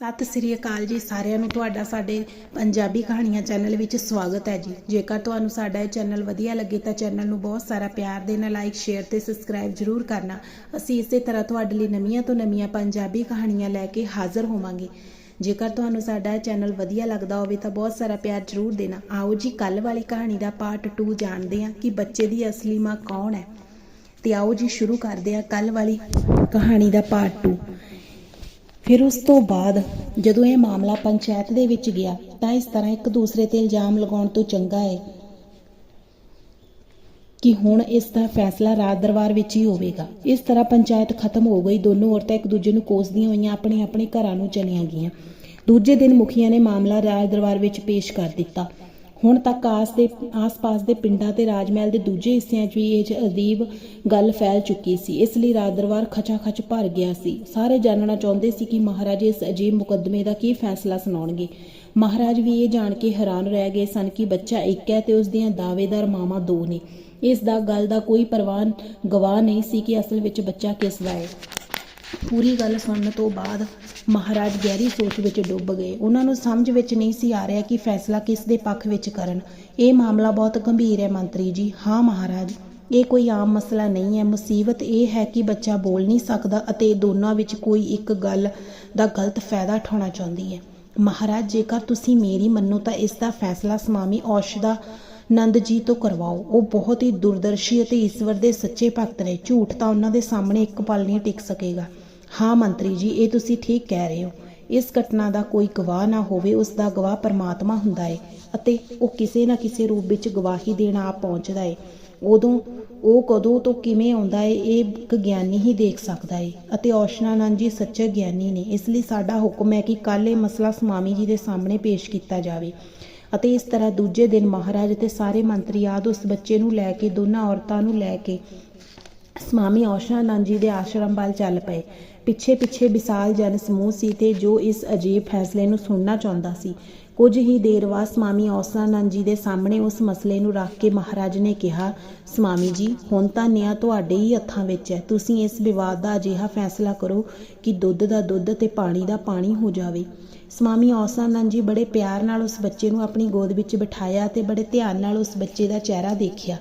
ਸਤਿ ਸ੍ਰੀ ਅਕਾਲ ਜੀ ਸਾਰਿਆਂ ਨੂੰ। ਤੁਹਾਡਾ ਸਾਡੇ ਪੰਜਾਬੀ ਕਹਾਣੀਆਂ ਚੈਨਲ ਵਿੱਚ ਸਵਾਗਤ ਹੈ ਜੀ। ਜੇਕਰ ਤੁਹਾਨੂੰ ਸਾਡਾ ਇਹ ਚੈਨਲ ਵਧੀਆ ਲੱਗੇ ਤਾਂ ਚੈਨਲ ਨੂੰ ਬਹੁਤ ਸਾਰਾ ਪਿਆਰ ਦੇਣਾ ਲਾਈਕ ਸ਼ੇਅਰ ਤੇ ਸਬਸਕ੍ਰਾਈਬ ਜ਼ਰੂਰ ਕਰਨਾ। ਅਸੀਂ ਇਸੇ ਤਰ੍ਹਾਂ ਤੁਹਾਡੇ ਲਈ ਨਵੀਆਂ ਤੋਂ ਨਵੀਆਂ ਪੰਜਾਬੀ ਕਹਾਣੀਆਂ ਲੈ ਕੇ ਹਾਜ਼ਰ ਹੋਵਾਂਗੇ। ਜੇਕਰ ਤੁਹਾਨੂੰ ਸਾਡਾ ਇਹ ਚੈਨਲ ਵਧੀਆ ਲੱਗਦਾ ਹੋਵੇ ਤਾਂ ਬਹੁਤ ਸਾਰਾ ਪਿਆਰ ਜ਼ਰੂਰ ਦੇਣਾ। ਆਓ ਜੀ ਕੱਲ ਵਾਲੀ ਕਹਾਣੀ ਦਾ ਪਾਰਟ 2 ਜਾਣਦੇ ਹਾਂ ਕਿ ਬੱਚੇ ਦੀ ਅਸਲੀ ਮਾਂ ਕੌਣ ਹੈ। ਤੇ ਆਓ ਜੀ, ਸ਼ੁਰੂ ਕਰਦੇ ਹਾਂ ਕੱਲ ਵਾਲੀ ਕਹਾਣੀ ਦਾ ਪਾਰਟ 2 ਫਿਰ ਉਸ ਤੋਂ ਬਾਅਦ ਜਦੋਂ ਇਹ ਮਾਮਲਾ ਪੰਚਾਇਤ ਦੇ ਵਿੱਚ ਗਿਆ ਤਾਂ ਇਸ ਤਰ੍ਹਾਂ ਇੱਕ ਦੂਸਰੇ ਤੇ ਇਲਜ਼ਾਮ ਲਗਾਉਣ ਤੋਂ ਚੰਗਾ ਹੈ ਕਿ ਹੁਣ ਇਸ ਦਾ ਫੈਸਲਾ ਰਾਜ ਦਰਬਾਰ ਵਿੱਚ ਹੀ ਹੋਵੇਗਾ। ਇਸ ਤਰ੍ਹਾਂ ਪੰਚਾਇਤ ਖਤਮ ਹੋ ਗਈ, ਦੋਨੋਂ ਔਰਤਾਂ ਇੱਕ ਦੂਜੇ ਨੂੰ ਕੋਸਦੀਆਂ ਹੋਈਆਂ ਆਪਣੇ ਆਪਣੇ ਘਰਾਂ ਨੂੰ ਚਲੀਆਂ ਗਈਆਂ। ਦੂਜੇ ਦਿਨ ਮੁਖੀਆਂ ਨੇ ਮਾਮਲਾ ਰਾਜ ਦਰਬਾਰ ਵਿੱਚ ਪੇਸ਼ ਕਰ ਦਿੱਤਾ। ਹੁਣ ਤੱਕ ਆਸ ਦੇ, ਆਸ-ਪਾਸ ਦੇ ਪਿੰਡਾਂ ਤੇ ਰਾਜ ਮਹਿਲ ਦੇ ਦੂਜੇ ਹਿੱਸਿਆਂ 'ਚ ਵੀ ਇਹ ਅਜੀਬ ਗੱਲ ਫੈਲ ਚੁੱਕੀ ਸੀ। ਇਸ ਲਈ ਰਾਜ ਦਰਬਾਰ ਖਚਾ-ਖਚ ਭਰ ਗਿਆ ਸੀ। ਸਾਰੇ ਜਾਣਨਾ ਚਾਹੁੰਦੇ ਸੀ ਕਿ ਮਹਾਰਾਜ ਇਸ ਅਜੀਬ ਮੁਕੱਦਮੇ ਦਾ ਕੀ ਫੈਸਲਾ ਸੁਣਾਉਣਗੇ। ਮਹਾਰਾਜ ਵੀ ਇਹ ਜਾਣ ਕੇ ਹੈਰਾਨ ਰਹਿ ਗਏ ਸਨ ਕਿ ਬੱਚਾ ਇੱਕ ਹੈ ਤੇ ਉਸ ਦੀਆਂ ਦਾਅਵੇਦਾਰ ਮਾਵਾਂ ਦੋ ਨੇ। ਇਸ ਦਾ ਗੱਲ ਦਾ ਕੋਈ ਪਰਵਾਹ ਗਵਾਹ ਨਹੀਂ ਸੀ ਕਿ ਅਸਲ ਵਿੱਚ ਬੱਚਾ ਕਿਸ ਦਾ ਹੈ ਪੂਰੀ ਗੱਲ ਸੁਣਨ ਤੋਂ ਬਾਅਦ ਮਹਾਰਾਜ ਗਹਿਰੀ ਸੋਚ ਵਿੱਚ ਡੁੱਬ ਗਏ। ਉਹਨਾਂ ਨੂੰ ਸਮਝ ਵਿੱਚ ਨਹੀਂ ਸੀ ਆ ਰਿਹਾ ਕਿ ਫੈਸਲਾ ਕਿਸ ਦੇ ਪੱਖ ਵਿੱਚ ਕਰਨ। ਇਹ ਮਾਮਲਾ ਬਹੁਤ ਗੰਭੀਰ ਹੈ ਮੰਤਰੀ ਜੀ। ਹਾਂ, ਮਹਾਰਾਜ, ਇਹ ਕੋਈ ਆਮ ਮਸਲਾ ਨਹੀਂ ਹੈ। ਮੁਸੀਬਤ ਇਹ ਹੈ ਕਿ ਬੱਚਾ ਬੋਲ ਨਹੀਂ ਸਕਦਾ ਅਤੇ ਦੋਨਾਂ ਵਿੱਚ ਕੋਈ ਇੱਕ ਗੱਲ ਦਾ ਗਲਤ ਫਾਇਦਾ ਉਠਾਉਣਾ ਚਾਹੁੰਦੀ ਹੈ। ਮਹਾਰਾਜ, ਜੇਕਰ ਤੁਸੀਂ ਮੇਰੀ ਮੰਨੋ ਤਾਂ ਇਸ ਦਾ ਫੈਸਲਾ ਸਮਾਮੀ ਔਸ਼ਦਾ ਨੰਦ ਜੀ ਤੋਂ ਕਰਵਾਓ। ਉਹ ਬਹੁਤ ਹੀ ਦੂਰਦਰਸ਼ੀ ਅਤੇ ਈਸ਼ਵਰ ਦੇ ਸੱਚੇ ਭਗਤ ਨੇ। ਝੂਠ ਤਾਂ ਉਹਨਾਂ ਦੇ ਸਾਹਮਣੇ ਇੱਕ ਪਲ ਨਹੀਂ ਟਿਕ ਸਕੇਗਾ। ਹਾਂ ਮੰਤਰੀ ਜੀ, ਇਹ ਤੁਸੀਂ ਠੀਕ ਕਹਿ ਰਹੇ ਹੋ। ਇਸ ਘਟਨਾ ਦਾ ਕੋਈ ਗਵਾਹ ਨਾ ਹੋਵੇ, ਉਸ ਦਾ ਗਵਾਹ ਪਰਮਾਤਮਾ ਹੁੰਦਾ ਹੈ ਅਤੇ ਉਹ ਕਿਸੇ ਨਾ ਕਿਸੇ ਰੂਪ ਵਿੱਚ ਗਵਾਹੀ ਦੇਣ ਆ ਪਹੁੰਚਦਾ ਹੈ ਉਦੋਂ, ਉਹ ਕਦੋਂ ਤੋਂ ਕਿਵੇਂ ਆਉਂਦਾ ਹੈ ਇਹ ਇੱਕ ਗਿਆਨੀ ਹੀ ਦੇਖ ਸਕਦਾ ਹੈ ਅਤੇ ਔਸ਼ਨਾਨੰਦ ਜੀ ਸੱਚੇ ਗਿਆਨੀ ਨੇ, ਇਸ ਲਈ ਸਾਡਾ ਹੁਕਮ ਹੈ ਕਿ ਕੱਲ ਇਹ ਮਸਲਾ ਸਵਾਮੀ ਜੀ ਦੇ ਸਾਹਮਣੇ ਪੇਸ਼ ਕੀਤਾ ਜਾਵੇ ਅਤੇ ਇਸ ਤਰ੍ਹਾਂ ਦੂਜੇ ਦਿਨ ਮਹਾਰਾਜ ਤੇ ਸਾਰੇ ਮੰਤਰੀ ਆਦ ਉਸ ਬੱਚੇ ਨੂੰ ਲੈ ਕੇ, ਦੋਨਾਂ ਔਰਤਾਂ ਨੂੰ ਲੈ ਕੇ ਸਵਾਮੀ ਔਸ਼ਾਨੰਦ ਜੀ ਦੇ ਆਸ਼ਰਮ ਵੱਲ ਚੱਲ ਪਏ। ਪਿੱਛੇ ਪਿੱਛੇ ਵਿਸ਼ਾਲ ਜਨ ਸਮੂਹ ਸੀ ਤੇ ਜੋ ਇਸ ਅਜੀਬ ਫੈਸਲੇ ਨੂੰ ਸੁਣਨਾ ਚਾਹੁੰਦਾ ਸੀ। ਕੁਝ ਹੀ ਦੇਰ ਬਾਅਦ ਸਵਾਮੀ ਔਸ਼ਾਨੰਦ ਜੀ ਦੇ ਸਾਹਮਣੇ ਉਸ ਮਸਲੇ ਨੂੰ ਰੱਖ ਕੇ ਮਹਾਰਾਜ ਨੇ ਕਿਹਾ, ਸਵਾਮੀ ਜੀ, ਹੁਣ ਤਾਂ ਨਿਆਂ ਤੁਹਾਡੇ ਹੀ ਹੱਥਾਂ ਵਿੱਚ ਹੈ। ਤੁਸੀਂ ਇਸ ਵਿਵਾਦ ਦਾ ਅਜਿਹਾ ਫੈਸਲਾ ਕਰੋ ਕਿ ਦੁੱਧ ਦਾ ਦੁੱਧ ਤੇ ਪਾਣੀ ਦਾ ਪਾਣੀ ਹੋ ਜਾਵੇ। ਸਵਾਮੀ ਔਸਾਨੰਦ ਜੀ ਬੜੇ ਪਿਆਰ ਨਾਲ ਉਸ ਬੱਚੇ ਨੂੰ ਆਪਣੀ ਗੋਦ ਵਿੱਚ ਬਿਠਾਇਆ ਤੇ ਬੜੇ ਧਿਆਨ ਨਾਲ ਉਸ ਬੱਚੇ ਦਾ ਚਿਹਰਾ ਦੇਖਿਆ।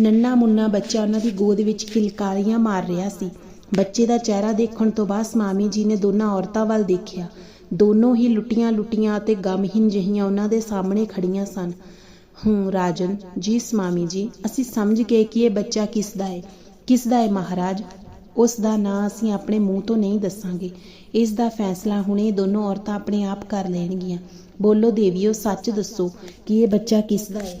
ਨੰਨਾ ਮੁੰਨਾ ਬੱਚਾ ਉਹਨਾਂ ਦੀ ਗੋਦ ਵਿੱਚ ਕਿਲਕਾਰੀਆਂ ਮਾਰ ਰਿਹਾ ਸੀ। ਬੱਚੇ ਦਾ ਚਿਹਰਾ ਦੇਖਣ ਤੋਂ ਬਾਅਦ ਸਵਾਮੀ ਜੀ ਨੇ ਦੋਨਾਂ ਔਰਤਾਂ ਵੱਲ ਦੇਖਿਆ। ਦੋਨੋਂ ਹੀ ਲੁੱਟੀਆਂ ਲੁੱਟੀਆਂ ਅਤੇ ਗਮਹੀਨ ਜਿਹੀਆਂ ਉਹਨਾਂ ਦੇ ਸਾਹਮਣੇ ਖੜੀਆਂ ਸਨ। ਹੂੰ, ਰਾਜਨ, ਜੀ, ਸਮਾਮੀ ਜੀ, ਅਸੀਂ ਸਮਝ ਗਏ ਕਿ ਇਹ ਬੱਚਾ ਕਿਸ ਦਾ ਹੈ ਕਿਸ ਦਾ ਹੈ ਮਹਾਰਾਜ? ਉਸ ਦਾ ਨਾਂ ਅਸੀਂ ਆਪਣੇ ਮੂੰਹ ਤੋਂ ਨਹੀਂ ਦੱਸਾਂਗੇ। ਇਸ ਦਾ ਫੈਸਲਾ ਹੁਣੇ ਦੋਨੋਂ ਔਰਤਾਂ ਆਪਣੇ ਆਪ ਕਰ ਲੈਣਗੀਆਂ। ਬੋਲੋ, ਦੇਵੀਓ, ਸੱਚ ਦੱਸੋ ਕਿ ਇਹ ਬੱਚਾ ਕਿਸ ਦਾ ਹੈ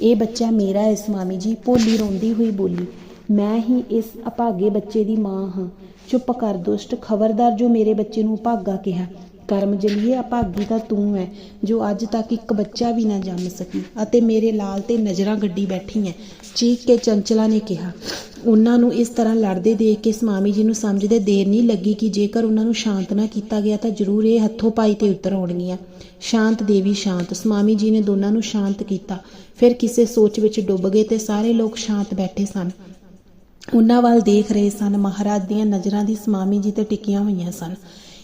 ਇਹ ਬੱਚਾ ਮੇਰਾ ਹੈ ਸਵਾਮੀ ਜੀ। ਭੋਲੀ ਰੋਂਦੀ ਹੋਈ ਬੋਲੀ। ਮੈਂ ਹੀ ਇਸ ਅਭਾਗੇ ਬੱਚੇ ਦੀ ਮਾਂ ਹਾਂ। ਚੁੱਪ ਕਰ ਦੁਸ਼ਟ, ਖਬਰਦਾਰ ਜੋ ਮੇਰੇ ਬੱਚੇ ਨੂੰ ਭਾਗਾ ਕਿਹਾ, ਕਰਮ ਜਲੀਏ ਅਭਾਗੀ ਤਾਂ ਤੂੰ ਹੈ ਜੋ ਅੱਜ ਤੱਕ ਇੱਕ ਬੱਚਾ ਵੀ ਨਾ ਜੰਮ ਸਕੀ ਅਤੇ ਮੇਰੇ ਲਾਲ ਤੇ ਨਜ਼ਰਾਂ ਗੱਡੀ ਬੈਠੀ ਹੈ ਚੀਕ ਕੇ ਚੰਚਲਾ ਨੇ ਕਿਹਾ। ਉਹਨਾਂ ਨੂੰ ਇਸ ਤਰ੍ਹਾਂ ਲੜਦੇ ਦੇਖ ਕੇ ਸਮਾਮੀ ਜੀ ਨੂੰ ਸਮਝਦੇ ਦੇਰ ਨਹੀਂ ਲੱਗੀ ਕਿ ਜੇਕਰ ਉਹਨਾਂ ਨੂੰ ਸ਼ਾਂਤ ਨਾ ਕੀਤਾ ਗਿਆ ਤਾਂ ਜ਼ਰੂਰ ਇਹ ਹੱਥੋਂ ਪਾਈ ਤੇ ਉਤਰ ਆਉਣਗੀਆਂ। ਸ਼ਾਂਤ ਦੇਵੀ ਸ਼ਾਂਤ ਸਮਾਮੀ ਜੀ ਨੇ ਦੋਨਾਂ ਨੂੰ ਸ਼ਾਂਤ ਕੀਤਾ। ਫਿਰ ਕਿਸੇ ਸੋਚ ਵਿੱਚ ਡੁੱਬ ਗਏ ਤੇ ਸਾਰੇ ਲੋਕ ਸ਼ਾਂਤ ਬੈਠੇ ਸਨ। ਉਹਨਾਂ ਵੱਲ ਦੇਖ ਰਹੇ ਸਨ, ਮਹਾਰਾਜ ਦੀਆਂ ਨਜ਼ਰਾਂ ਦੀ ਸਮਾਮੀ ਜੀ ਤੇ ਟਿਕੀਆਂ ਹੋਈਆਂ ਸਨ।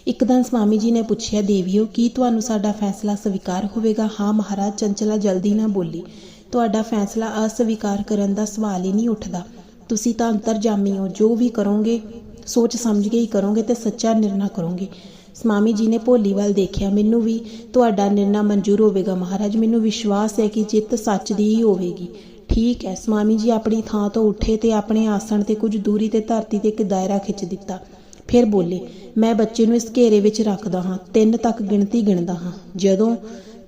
ਇੱਕ ਦਿਨ ਸਵਾਮੀ ਜੀ ਨੇ ਪੁੱਛਿਆ, ਦੇਵੀਓ, ਕੀ ਤੁਹਾਨੂੰ ਸਾਡਾ ਫੈਸਲਾ ਸਵੀਕਾਰ ਹੋਵੇਗਾ? ਹਾਂ, ਮਹਾਰਾਜ, ਚੰਚਲਾ ਜਲਦੀ ਨਾ ਬੋਲੀ। ਤੁਹਾਡਾ ਫੈਸਲਾ ਅਸਵੀਕਾਰ ਕਰਨ ਦਾ ਸਵਾਲ ਹੀ ਨਹੀਂ ਉੱਠਦਾ। ਤੁਸੀਂ ਤਾਂ ਅੰਤਰਜਾਮੀ ਹੋ, ਜੋ ਵੀ ਕਰੋਗੇ, ਸੋਚ ਸਮਝ ਕੇ ਹੀ ਕਰੋਗੇ ਤੇ ਸੱਚਾ ਨਿਰਣਾ ਕਰੋਗੇ। ਸਵਾਮੀ ਜੀ ਨੇ ਭੋਲੀ ਵੱਲ ਦੇਖਿਆ, ਮੈਨੂੰ ਵੀ ਤੁਹਾਡਾ ਨਿਰਣਾ ਮਨਜ਼ੂਰ ਹੋਵੇਗਾ, ਮਹਾਰਾਜ। ਮੈਨੂੰ ਵਿਸ਼ਵਾਸ ਹੈ ਕਿ ਜਿੱਤ ਸੱਚ ਦੀ ਹੀ ਹੋਵੇਗੀ। ਠੀਕ ਹੈ ਸਵਾਮੀ ਜੀ ਆਪਣੀ ਥਾਂ ਤੋਂ ਉੱਠੇ ਤੇ ਆਪਣੇ ਆਸਣ ਤੇ ਕੁਝ ਦੂਰੀ ਤੇ ਧਰਤੀ ਤੇ ਇੱਕ ਦਾਇਰਾ ਖਿੱਚ ਦਿੱਤਾ। ਫਿਰ ਬੋਲੇ, ਮੈਂ ਬੱਚੇ ਨੂੰ ਇਸ ਘੇਰੇ ਵਿੱਚ ਰੱਖਦਾ ਹਾਂ, ਤਿੰਨ ਤੱਕ ਗਿਣਤੀ ਗਿਣਦਾ ਹਾਂ। ਜਦੋਂ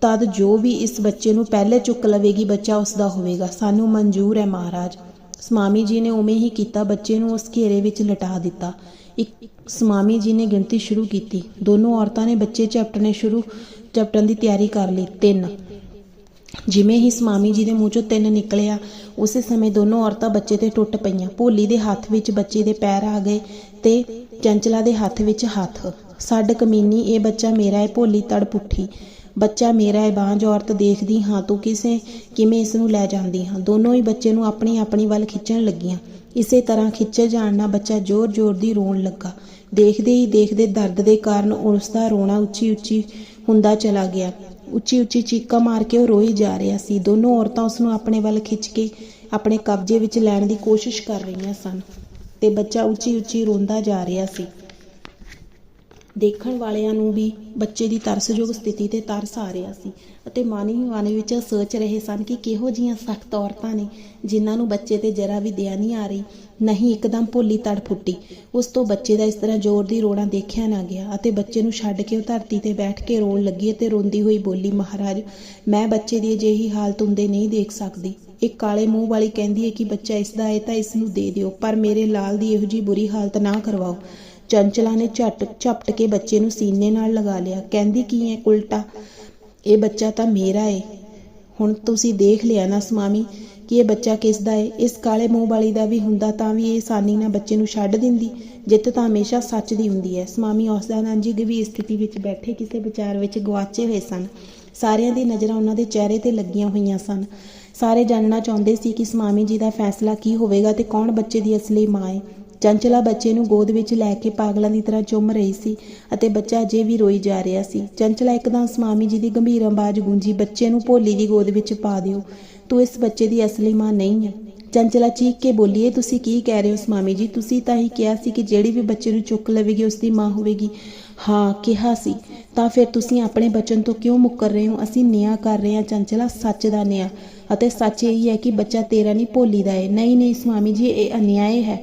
ਤਦ ਜੋ ਵੀ ਇਸ ਬੱਚੇ ਨੂੰ ਪਹਿਲੇ ਚੁੱਕ ਲਵੇਗੀ, ਬੱਚਾ ਉਸ ਦਾ ਹੋਵੇਗਾ। ਸਾਨੂੰ ਮਨਜ਼ੂਰ ਹੈ ਮਹਾਰਾਜ। ਸਵਾਮੀ ਜੀ ਨੇ ਉਵੇਂ ਹੀ ਕੀਤਾ, ਬੱਚੇ ਨੂੰ ਉਸ ਘੇਰੇ ਵਿੱਚ ਲਟਾ ਦਿੱਤਾ। ਇੱਕ ਸਵਾਮੀ ਜੀ ਨੇ ਗਿਣਤੀ ਸ਼ੁਰੂ ਕੀਤੀ। ਦੋਨੋਂ ਔਰਤਾਂ ਨੇ ਬੱਚੇ ਚਪਟਣੇ ਸ਼ੁਰੂ ਚਪਟਣ ਦੀ ਤਿਆਰੀ ਕਰ ਲਈ। ਤਿੰਨ। ਜਿਵੇਂ ਹੀ ਸਮਾਮੀ ਜੀ ਦੇ ਮੂੰਹ ਚੋਂ ਤਿੰਨ ਨਿਕਲਿਆ, ਉਸੇ ਸਮੇਂ ਦੋਨੋਂ ਔਰਤਾਂ ਬੱਚੇ ਤੇ ਟੁੱਟ ਪਈਆਂ। ਭੋਲੀ ਦੇ ਹੱਥ ਵਿੱਚ ਬੱਚੇ ਦੇ ਪੈਰ ਆ ਗਏ ਤੇ ਚੰਚਲਾ ਦੇ ਹੱਥ ਵਿੱਚ ਹੱਥ। ਛੱਡ ਕਮੀਨੀ, ਇਹ ਬੱਚਾ ਮੇਰਾ ਹੈ ਭੋਲੀ ਤੜ ਪੁੱਠੀ। ਬੱਚਾ ਮੇਰਾ ਹੈ ਬਾਂਝ, ਔਰਤ ਦੇਖਦੀ ਹਾਂ ਤੂੰ ਕਿਸੇ, ਕਿਵੇਂ ਇਸ ਨੂੰ ਲੈ ਜਾਂਦੀ ਹਾਂ। ਦੋਨੋਂ ਹੀ ਬੱਚੇ ਨੂੰ ਆਪਣੀ ਆਪਣੀ ਵੱਲ ਖਿੱਚਣ ਲੱਗੀਆਂ। ਇਸੇ ਤਰ੍ਹਾਂ ਖਿੱਚੇ ਜਾਣ ਨਾਲ ਬੱਚਾ ਜ਼ੋਰ-ਜ਼ੋਰ ਦੀ ਰੋਣ ਲੱਗਾ। ਦੇਖਦੇ ਹੀ ਦੇਖਦੇ ਦਰਦ ਦੇ ਕਾਰਨ ਉਸ ਦਾ ਰੋਣਾ ਉੱਚੀ ਉੱਚੀ ਹੁੰਦਾ ਚਲਾ ਗਿਆ। ਉੱਚੀ ਉੱਚੀ ਚੀਕਾਂ ਮਾਰ ਕੇ ਉਹ ਰੋਈ ਜਾ ਰਿਹਾ ਸੀ। ਦੋਨੋਂ ਔਰਤਾਂ ਉਸ ਨੂੰ ਆਪਣੇ ਵੱਲ ਖਿੱਚ ਕੇ ਆਪਣੇ ਕਬਜ਼ੇ ਵਿੱਚ ਲੈਣ ਦੀ ਕੋਸ਼ਿਸ਼ ਕਰ ਰਹੀਆਂ ਸਨ ਤੇ ਬੱਚਾ ਉੱਚੀ ਉੱਚੀ ਰੋਂਦਾ ਜਾ ਰਿਹਾ ਸੀ। ਦੇਖਣ ਵਾਲਿਆਂ ਨੂੰ ਵੀ ਬੱਚੇ ਦੀ ਤਰਸਯੋਗ ਸਥਿਤੀ ਤੇ ਤਰਸ ਆ ਰਿਹਾ ਸੀ ਅਤੇ ਮਨ ਹੀ ਮਨ ਵਿੱਚ ਸੋਚ ਰਹੇ ਸਨ ਕਿ ਕਿਹੋ ਜੀਆਂ ਸਖਤ ਔਰਤਾਂ ਨੇ ਜਿਨ੍ਹਾਂ ਨੂੰ ਬੱਚੇ ਤੇ ਜਰਾ ਵੀ ਦਇਆ ਨਹੀਂ ਆ ਰਹੀ, ਨਹੀਂ ਇੱਕਦਮ ਭੋਲੀ ਤੜ ਫੁੱਟੀ। ਉਸ ਤੋਂ ਬੱਚੇ ਦਾ ਇਸ ਤਰ੍ਹਾਂ ਜ਼ੋਰ ਦੀ ਰੋਣਾ ਦੇਖਿਆ ਨਾ ਗਿਆ ਅਤੇ ਬੱਚੇ ਨੂੰ ਛੱਡ ਕੇ ਉਹ ਧਰਤੀ ਤੇ ਬੈਠ ਕੇ ਰੋਣ ਲੱਗੀ ਅਤੇ ਰੋਂਦੀ ਹੋਈ ਬੋਲੀ, ਮਹਾਰਾਜ, ਮੈਂ ਬੱਚੇ ਦੀ ਅਜਿਹੀ ਹਾਲਤ ਹੁੰਦੇ ਨਹੀਂ ਦੇਖ ਸਕਦੀ। ਇੱਕ ਕਾਲੇ ਮੂੰਹ ਵਾਲੀ ਕਹਿੰਦੀ ਹੈ ਕਿ ਬੱਚਾ ਇਸ ਦਾ ਹੈ ਤਾਂ ਇਸ ਨੂੰ ਦੇ ਦਿਓ, ਪਰ ਮੇਰੇ ਲਾਲ ਦੀ ਇਹੋ ਜੀ ਬੁਰੀ ਹਾਲਤ ਨਾ ਕਰਵਾਓ। ਚੰਚਲਾ ਨੇ ਝਟ ਝਪਟ ਕੇ ਬੱਚੇ ਨੂੰ ਸੀਨੇ ਨਾਲ ਲਗਾ ਲਿਆ। ਕਹਿੰਦੀ, ਕੀ ਹੈ ਉਲਟਾ ਇਹ ਬੱਚਾ ਤਾਂ ਮੇਰਾ ਏ। ਹੁਣ ਤੁਸੀਂ ਦੇਖ ਲਿਆ ਨਾ ਸਮਾਮੀ, ਕਿ ਇਹ ਬੱਚਾ ਕਿਸ ਦਾ ਏ। ਇਸ ਕਾਲੇ ਮੂੰਹ ਵਾਲੀ ਦਾ ਵੀ ਹੁੰਦਾ ਤਾਂ ਵੀ ਇਹ ਆਸਾਨੀ ਨਾਲ ਬੱਚੇ ਨੂੰ ਛੱਡ ਦਿੰਦੀ। ਜਿੱਤ ਤਾਂ ਹਮੇਸ਼ਾ ਸੱਚ ਦੀ ਹੁੰਦੀ ਹੈ। ਸਵਾਮੀ ਔਸਦਾਨੰਦ ਜੀ ਗੰਭੀਰ ਸਥਿਤੀ ਵਿੱਚ ਬੈਠੇ ਕਿਸੇ ਵਿਚਾਰ ਵਿੱਚ ਗਵਾਚੇ ਹੋਏ ਸਨ। ਸਾਰਿਆਂ ਦੀ ਨਜ਼ਰਾਂ ਉਹਨਾਂ ਦੇ ਚਿਹਰੇ ਤੇ ਲੱਗੀਆਂ ਹੋਈਆਂ ਸਨ। ਸਾਰੇ ਜਾਣਨਾ ਚਾਹੁੰਦੇ ਸੀ ਕਿ ਸਮਾਮੀ ਜੀ ਦਾ ਫੈਸਲਾ ਕੀ ਹੋਵੇਗਾ ਤੇ ਕੌਣ ਬੱਚੇ ਦੀ ਅਸਲੀ ਮਾਂ ਹੈ ਚੰਚਲਾ ਬੱਚੇ ਨੂੰ ਗੋਦ ਵਿੱਚ ਲੈ ਕੇ ਪਾਗਲਾਂ ਦੀ ਤਰ੍ਹਾਂ ਚੁੰਮ ਰਹੀ ਸੀ ਅਤੇ ਬੱਚਾ ਅਜੇ ਵੀ ਰੋਈ ਜਾ ਰਿਹਾ ਸੀ। ਚੰਚਲਾ ਇੱਕਦਮ ਸਵਾਮੀ ਜੀ ਦੀ ਗੰਭੀਰ ਆਵਾਜ਼ ਗੂੰਜੀ, ਬੱਚੇ ਨੂੰ ਭੋਲੀ ਦੀ ਗੋਦ ਵਿੱਚ ਪਾ ਦਿਓ। ਤੂੰ ਇਸ ਬੱਚੇ ਦੀ ਅਸਲੀ ਮਾਂ ਨਹੀਂ ਹੈ। ਚੰਚਲਾ ਚੀਕ ਕੇ ਬੋਲੀ, ਇਹ ਤੁਸੀਂ ਕੀ ਕਹਿ ਰਹੇ ਹੋ ਸਵਾਮੀ ਜੀ? ਤੁਸੀਂ ਤਾਂ ਹੀ ਕਿਹਾ ਸੀ ਕਿ ਜਿਹੜੀ ਵੀ ਬੱਚੇ ਨੂੰ ਚੁੱਕ ਲਵੇਗੀ, ਉਸ ਦੀ ਮਾਂ ਹੋਵੇਗੀ। ਹਾਂ, ਕਿਹਾ ਸੀ। ਤਾਂ ਫਿਰ ਤੁਸੀਂ ਆਪਣੇ ਬਚਨ ਤੋਂ ਕਿਉਂ ਮੁੱਕਰ ਰਹੇ ਹੋ? ਅਸੀਂ ਨਿਆਂ ਕਰ ਰਹੇ ਹਾਂ ਚੰਚਲਾ, ਸੱਚ ਦਾ ਨਿਆਂ। ਅਤੇ ਸੱਚ ਇਹ ਹੈ ਕਿ ਬੱਚਾ ਤੇਰਾ ਨਹੀਂ, ਭੋਲੀ ਦਾ ਹੈ ਨਹੀਂ ਨਹੀਂ ਸਵਾਮੀ ਜੀ, ਇਹ ਅਨਿਆਏ ਹੈ।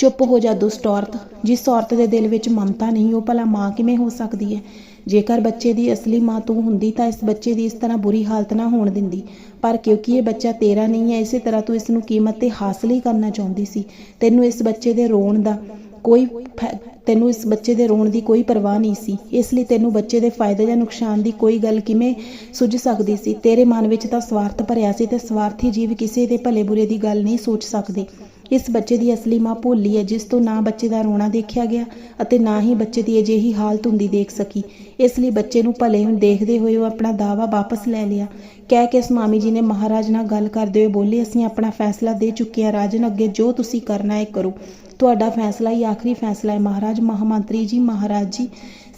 ਚੁੱਪ ਹੋ ਜਾ ਦੁਸ਼ਟ ਔਰਤ। ਜਿਸ ਔਰਤ ਦੇ ਦਿਲ ਵਿੱਚ ਮਮਤਾ ਨਹੀਂ, ਉਹ ਭਲਾ ਮਾਂ ਕਿਵੇਂ ਹੋ ਸਕਦੀ ਹੈ? ਜੇਕਰ ਬੱਚੇ ਦੀ ਅਸਲੀ ਮਾਂ ਤੂੰ ਹੁੰਦੀ ਤਾਂ ਇਸ ਬੱਚੇ ਦੀ ਇਸ ਤਰ੍ਹਾਂ ਬੁਰੀ ਹਾਲਤ ਨਾ ਹੋਣ ਦਿੰਦੀ। ਪਰ ਕਿਉਂਕਿ ਇਹ ਬੱਚਾ ਤੇਰਾ ਨਹੀਂ ਹੈ, ਇਸੇ ਤਰ੍ਹਾਂ ਤੂੰ ਇਸ ਨੂੰ ਕੀਮਤ ਤੇ ਹਾਸਲ ਹੀ ਕਰਨਾ ਚਾਹੁੰਦੀ ਸੀ। ਤੈਨੂੰ ਇਸ ਬੱਚੇ ਦੇ ਰੋਣ ਦਾ ਕੋਈ ਫੈ- ਤੈਨੂੰ ਇਸ ਬੱਚੇ ਦੇ ਰੋਣ ਦੀ ਕੋਈ ਪਰਵਾਹ ਨਹੀਂ ਸੀ। ਇਸ ਲਈ ਤੈਨੂੰ ਬੱਚੇ ਦੇ ਫਾਇਦੇ ਜਾਂ ਨੁਕਸਾਨ ਦੀ ਕੋਈ ਗੱਲ ਕਿਵੇਂ ਸੁੱਝ ਸਕਦੀ ਸੀ? ਤੇਰੇ ਮਨ ਵਿੱਚ ਤਾਂ ਸਵਾਰਥ ਭਰਿਆ ਸੀ ਤੇ ਸਵਾਰਥੀ ਜੀਵ ਕਿਸੇ ਦੇ ਭਲੇ ਬੁਰੇ ਦੀ ਗੱਲ ਨਹੀਂ ਸੋਚ ਸਕਦੇ। ਇਸ ਬੱਚੇ ਦੀ ਅਸਲੀ ਮਾਂ ਭੋਲੀ ਹੈ, ਜਿਸ ਤੋਂ ਨਾ ਬੱਚੇ ਦਾ ਰੋਣਾ ਦੇਖਿਆ ਗਿਆ ਅਤੇ ਨਾ ਹੀ ਬੱਚੇ ਦੀ ਅਜਿਹੀ ਹਾਲਤ ਹੁੰਦੀ ਦੇਖ ਸਕੀ। ਇਸ ਲਈ ਬੱਚੇ ਨੂੰ ਭਲੇ ਹੁਣ ਦੇਖਦੇ ਹੋਏ ਉਹ ਆਪਣਾ ਦਾਵਾ ਵਾਪਸ ਲੈ ਲਿਆ। ਕਹਿ ਕੇ ਸਵਾਮੀ ਜੀ ਨੇ ਮਹਾਰਾਜ ਨਾਲ ਗੱਲ ਕਰਦੇ ਹੋਏ ਬੋਲੇ, ਅਸੀਂ ਆਪਣਾ ਫੈਸਲਾ ਦੇ ਚੁੱਕੇ ਹਾਂ, ਰਾਜਨ, ਅੱਗੇ ਜੋ ਤੁਸੀਂ ਕਰਨਾ ਹੈ ਕਰੋ। ਤੁਹਾਡਾ ਫੈਸਲਾ ਹੀ ਆਖਰੀ ਫੈਸਲਾ ਹੈ, ਮਹਾਰਾਜ, ਮਹਾਮੰਤਰੀ ਜੀ, ਮਹਾਰਾਜ ਜੀ।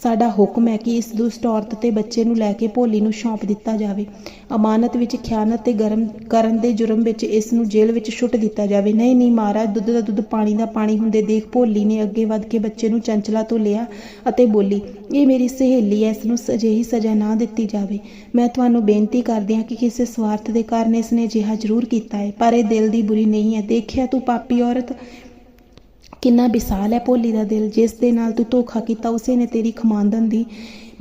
ਸਾਡਾ ਹੁਕਮ ਹੈ ਕਿ ਇਸ ਦੁਸ਼ਟ ਔਰਤ ਤੇ ਬੱਚੇ ਨੂੰ ਲੈ ਕੇ ਭੋਲੀ ਨੂੰ ਸੌਂਪ ਦਿੱਤਾ ਜਾਵੇ। ਅਮਾਨਤ ਵਿੱਚ ਖਿਆਨਤ ਤੇ ਗਰਮ ਕਰਨ ਦੇ ਜੁਰਮ ਵਿੱਚ ਇਸ ਨੂੰ ਜੇਲ੍ਹ ਵਿੱਚ ਛੁੱਟ ਦਿੱਤਾ ਜਾਵੇ। ਨਹੀਂ ਨਹੀਂ ਮਹਾਰਾਜ, ਦੁੱਧ ਦਾ ਦੁੱਧ, ਪਾਣੀ ਦਾ ਪਾਣੀ ਹੁੰਦੇ ਦੇਖ ਭੋਲੀ ਨੇ ਅੱਗੇ ਵੱਧ ਕੇ ਬੱਚੇ ਨੂੰ ਚੰਚਲਾ ਤੋਂ ਲਿਆ ਅਤੇ ਬੋਲੀ, ਇਹ ਮੇਰੀ ਸਹੇਲੀ ਹੈ, ਇਸ ਨੂੰ ਅਜਿਹੀ ਸਜ਼ਾ ਨਾ ਦਿੱਤੀ ਜਾਵੇ। ਮੈਂ ਤੁਹਾਨੂੰ ਬੇਨਤੀ ਕਰਦੀ ਹਾਂ ਕਿ ਕਿਸੇ ਸਵਾਰਥ ਦੇ ਕਾਰਨ ਇਸ ਨੇ ਅਜਿਹਾ ਜ਼ਰੂਰ ਕੀਤਾ ਹੈ, ਪਰ ਇਹ ਦਿਲ ਦੀ ਬੁਰੀ ਨਹੀਂ ਹੈ। ਦੇਖਿਆ ਤੂੰ ਪਾਪੀ ਔਰਤ ਕਿੰਨਾ ਵਿਸਾਲ ਹੈ ਭੋਲੀ ਦਾ ਦਿਲ, ਜਿਸ ਦੇ ਨਾਲ ਤੂੰ ਧੋਖਾ ਕੀਤਾ, ਉਸੇ ਨੇ ਤੇਰੀ ਖਮਾਂਦਨ ਦੀ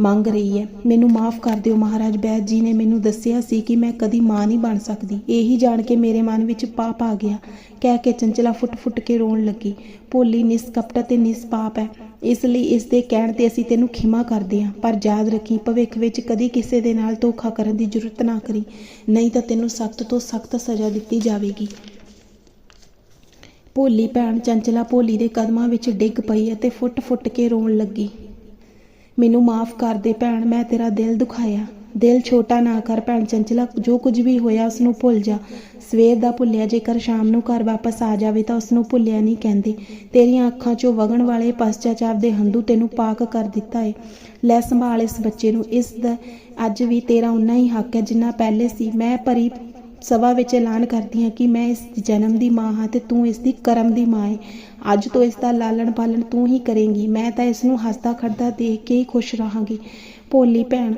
ਮੰਗ ਰਹੀ ਹੈ। ਮੈਨੂੰ ਮਾਫ ਕਰ ਦਿਓ ਮਹਾਰਾਜ, ਬੈਦ ਜੀ ਨੇ ਮੈਨੂੰ ਦੱਸਿਆ ਸੀ ਕਿ ਮੈਂ ਕਦੀ ਮਾਂ ਨਹੀਂ ਬਣ ਸਕਦੀ। ਇਹੀ ਜਾਣ ਕੇ ਮੇਰੇ ਮਨ ਵਿੱਚ ਪਾਪ ਆ ਗਿਆ। ਕਹਿ ਕੇ ਚੰਚਲਾ ਫੁੱਟ-ਫੁੱਟ ਕੇ ਰੋਣ ਲੱਗੀ। ਭੋਲੀ ਨਿਸਕਪਟ ਤੇ ਨਿਸਪਾਪ ਹੈ। ਇਸ ਲਈ ਇਸ ਦੇ ਕਹਿਣ ਤੇ ਅਸੀਂ ਤੈਨੂੰ ਖਿਮਾ ਕਰਦੇ ਹਾਂ। ਪਰ ਯਾਦ ਰੱਖੀ, ਭਵਿੱਖ ਵਿੱਚ ਕਦੀ ਕਿਸੇ ਦੇ ਨਾਲ ਧੋਖਾ ਕਰਨ ਦੀ ਜ਼ਰੂਰਤ ਨਾ ਕਰੀ। ਨਹੀਂ ਤਾਂ ਤੈਨੂੰ ਸਖਤ ਤੋਂ ਸਖਤ ਸਜ਼ਾ ਦਿੱਤੀ ਜਾਵੇਗੀ। ਭੋਲੀ ਭੈਣ ਚੰਚਲਾ ਭੋਲੀ ਦੇ ਕਦਮਾਂ ਵਿੱਚ ਡਿੱਗ ਪਈ ਅਤੇ ਫੁੱਟ-ਫੁੱਟ ਕੇ ਰੋਣ ਲੱਗੀ। ਮੈਨੂੰ ਮਾਫ ਕਰ ਦੇ ਭੈਣ, ਮੈਂ ਤੇਰਾ ਦਿਲ ਦੁਖਾਇਆ। ਦਿਲ ਛੋਟਾ ਨਾ ਕਰ ਭੈਣ ਚੰਚਲਾ, ਜੋ ਕੁਝ ਵੀ ਹੋਇਆ ਉਸ ਨੂੰ ਭੁੱਲ ਜਾ। ਸਵੇਰ ਦਾ ਭੁੱਲਿਆ, ਜੇਕਰ ਸ਼ਾਮ ਨੂੰ ਘਰ ਵਾਪਸ ਆ ਜਾਵੇ ਤਾਂ ਉਸ ਨੂੰ ਭੁੱਲਿਆ ਨਹੀਂ ਕਹਿੰਦੇ। ਤੇਰੀਆਂ ਅੱਖਾਂ 'ਚੋਂ ਵਗਣ ਵਾਲੇ ਪਛਤਾਚਾਪ ਦੇ ਹੰਝੂ ਤੈਨੂੰ ਪਾਕ ਕਰ ਦਿੱਤਾ ਏ। ਲੈ ਸੰਭਾਲ ਇਸ ਬੱਚੇ ਨੂੰ, ਇਸ ਦਾ ਅੱਜ ਵੀ ਤੇਰਾ ਉਨਾ ਹੀ ਹੱਕ ਹੈ ਜਿੰਨਾ ਪਹਿਲੇ ਸੀ। ਮੈਂ ਭਰੀ ਸਭਾ ਵਿੱਚ ਐਲਾਨ ਕਰਦੀ ਹਾਂ ਕਿ ਮੈਂ ਇਸ ਜਨਮ ਦੀ ਮਾਂ ਹਾਂ ਤੇ ਤੂੰ ਇਸ ਦੀ ਕਰਮ ਦੀ ਮਾਂ ਹੈ ਅੱਜ ਤੋਂ ਇਸ ਦਾ ਲਾਲਣ ਪਾਲਣ ਤੂੰ ਹੀ ਕਰੇਂਗੀ। ਮੈਂ ਤਾਂ ਇਸ ਨੂੰ ਹੱਸਦਾ ਖੜਦਾ ਦੇਖ ਕੇ ਹੀ ਖੁਸ਼ ਰਹਾਂਗੀ। ਭੋਲੀ ਭੈਣ,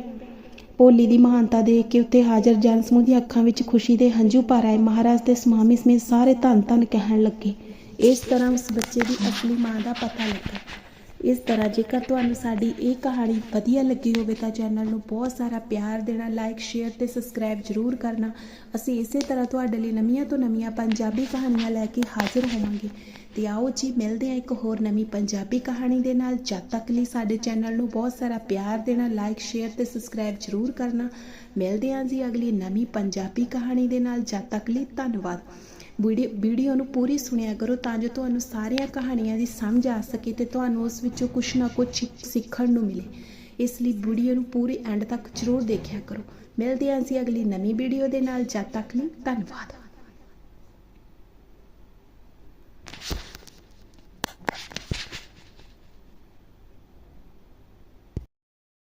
ਭੋਲੀ ਦੀ ਮਹਾਨਤਾ ਦੇਖ ਕੇ ਉੱਤੇ ਹਾਜ਼ਰ ਜਨ ਸਮੂਹ ਦੀਆਂ ਅੱਖਾਂ ਵਿੱਚ ਖੁਸ਼ੀ ਦੇ ਹੰਝੂ ਭਰ ਆਏ। ਮਹਾਰਾਜ ਤੇ ਸਮਾਮੀ ਸਮੇਤ ਸਾਰੇ ਧੰਨ ਧੰਨ ਕਹਿਣ ਲੱਗੇ। ਇਸ ਤਰ੍ਹਾਂ ਉਸ ਬੱਚੇ ਦੀ ਅਸਲੀ ਮਾਂ ਦਾ ਪਤਾ ਲੱਗਾ। ਇਸ ਤਰ੍ਹਾਂ ਜੇਕਰ ਤੁਹਾਨੂੰ ਸਾਡੀ ਇਹ ਕਹਾਣੀ ਵਧੀਆ ਲੱਗੀ ਹੋਵੇ ਤਾਂ ਚੈਨਲ ਨੂੰ ਬਹੁਤ ਸਾਰਾ ਪਿਆਰ ਦੇਣਾ ਲਾਈਕ ਸ਼ੇਅਰ ਤੇ ਸਬਸਕ੍ਰਾਈਬ ਜ਼ਰੂਰ ਕਰਨਾ। ਅਸੀਂ ਇਸੇ ਤਰ੍ਹਾਂ ਤੁਹਾਡੇ ਲਈ ਨਵੀਆਂ ਤੋਂ ਨਵੀਆਂ ਪੰਜਾਬੀ ਕਹਾਣੀਆਂ ਲੈ ਕੇ ਹਾਜ਼ਰ ਹੋਵਾਂਗੇ। ਤੇ ਆਓ ਜੀ, ਮਿਲਦੇ ਹਾਂ ਇੱਕ ਹੋਰ ਨਵੀਂ ਪੰਜਾਬੀ ਕਹਾਣੀ ਦੇ ਨਾਲ। ਜਦ ਤੱਕ ਲਈ ਸਾਡੇ ਚੈਨਲ ਨੂੰ ਬਹੁਤ ਸਾਰਾ ਪਿਆਰ ਦੇਣਾ ਲਾਈਕ ਸ਼ੇਅਰ ਤੇ ਸਬਸਕ੍ਰਾਈਬ ਜ਼ਰੂਰ ਕਰਨਾ। ਮਿਲਦੇ ਹਾਂ ਜੀ ਅਗਲੀ ਨਵੀਂ ਪੰਜਾਬੀ ਕਹਾਣੀ ਦੇ ਨਾਲ। ਜਦ ਤੱਕ ਲਈ ਧੰਨਵਾਦ। ਵੀਡੀਓ ਵੀਡੀਓ ਨੂੰ ਪੂਰੀ ਸੁਣਿਆ ਕਰੋ ਤਾਂ ਜੋ ਤੁਹਾਨੂੰ ਸਾਰੀਆਂ ਕਹਾਣੀਆਂ ਦੀ ਸਮਝ ਆ ਸਕੇ ਤੇ ਤੁਹਾਨੂੰ ਉਸ ਵਿੱਚੋਂ ਕੁਝ ਨਾ ਕੁਝ ਸਿੱਖਣ ਨੂੰ ਮਿਲੇ। ਇਸ ਲਈ ਵੀਡੀਓ ਨੂੰ ਪੂਰੀ ਐਂਡ ਤੱਕ ਜ਼ਰੂਰ ਦੇਖਿਆ ਕਰੋ। ਮਿਲਦੇ ਹਾਂ ਅਸੀਂ ਅਗਲੀ ਨਵੀਂ ਵੀਡੀਓ ਦੇ ਨਾਲ। ਜਦ ਤੱਕ ਲਈ ਧੰਨਵਾਦ।